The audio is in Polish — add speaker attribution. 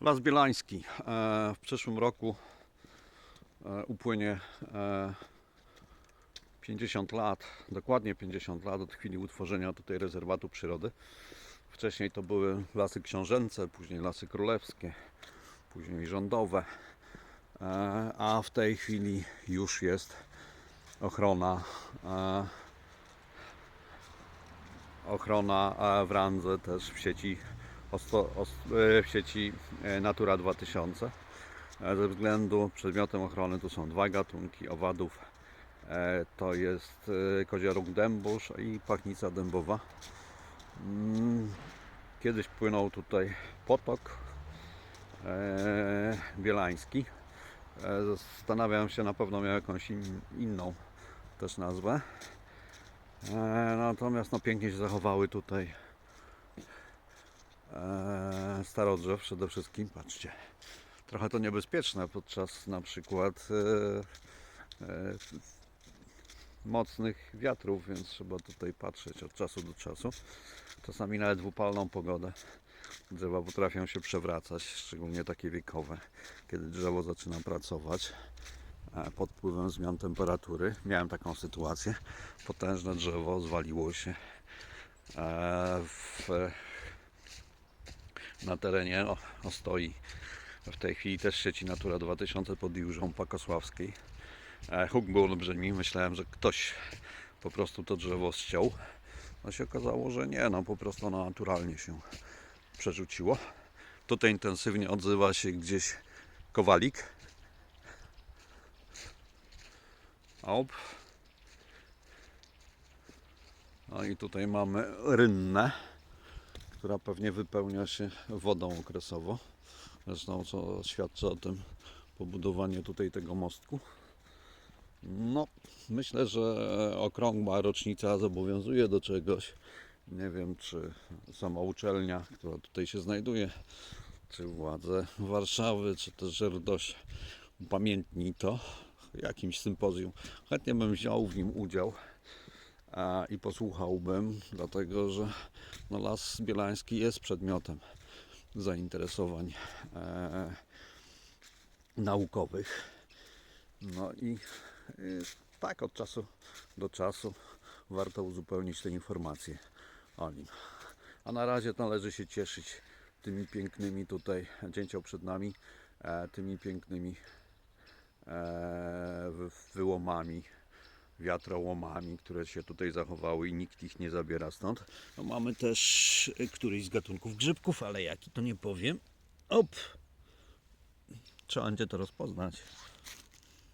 Speaker 1: Las Bielański. E, W przyszłym roku e, upłynie e, 50 lat, dokładnie 50 lat od chwili utworzenia tutaj rezerwatu przyrody. Wcześniej to były lasy książęce, później lasy królewskie, później rządowe, E, a w tej chwili już jest ochrona e, ochrona e, w randze też w sieci, e, w sieci e, Natura 2000. E, Ze względu przedmiotem ochrony tu są dwa gatunki owadów. E, To jest kozioruk dębusz i pachnica dębowa. Mm, Kiedyś płynął tutaj potok bielański. Zastanawiam się, na pewno miał jakąś in, inną też nazwę. Natomiast no, pięknie się zachowały tutaj e, starodrzew przede wszystkim. Patrzcie, trochę to niebezpieczne podczas na przykład e, e, mocnych wiatrów, więc trzeba tutaj patrzeć od czasu do czasu. Czasami nawet w upalną pogodę drzewa potrafią się przewracać, szczególnie takie wiekowe, kiedy drzewo zaczyna pracować e, pod wpływem zmian temperatury. Miałem taką sytuację. Potężne drzewo zwaliło się e, w, na terenie Ostoi. W tej chwili też sieci Natura 2000 pod Jużą Pakosławskiej. E, Huk był olbrzymi. Myślałem, że ktoś po prostu to drzewo ściął. No się okazało, że nie. No po prostu ono naturalnie się przerzuciło. Tutaj intensywnie odzywa się gdzieś kowalik. Op. No i tutaj mamy rynnę, która pewnie wypełnia się wodą okresowo. Zresztą co świadczy o tym pobudowanie tutaj tego mostku. No, myślę, że okrągła rocznica zobowiązuje do czegoś. Nie wiem, czy sama uczelnia, która tutaj się znajduje, czy władze Warszawy, czy też RDOŚ upamiętni to jakimś sympozjum. Chętnie bym wziął w nim udział a, i posłuchałbym, dlatego że no, Las Bielański jest przedmiotem zainteresowań e, naukowych. No i y, tak od czasu do czasu warto uzupełnić te informacje o nim. A na razie należy się cieszyć tymi pięknymi tutaj, dzięcioł przed nami, e, tymi pięknymi e, wy- wyłomami, wiatrołomami, które się tutaj zachowały i nikt ich nie zabiera stąd. No, mamy też y, któryś z gatunków grzybków, ale jaki to nie powiem. Op! Trzeba będzie to rozpoznać.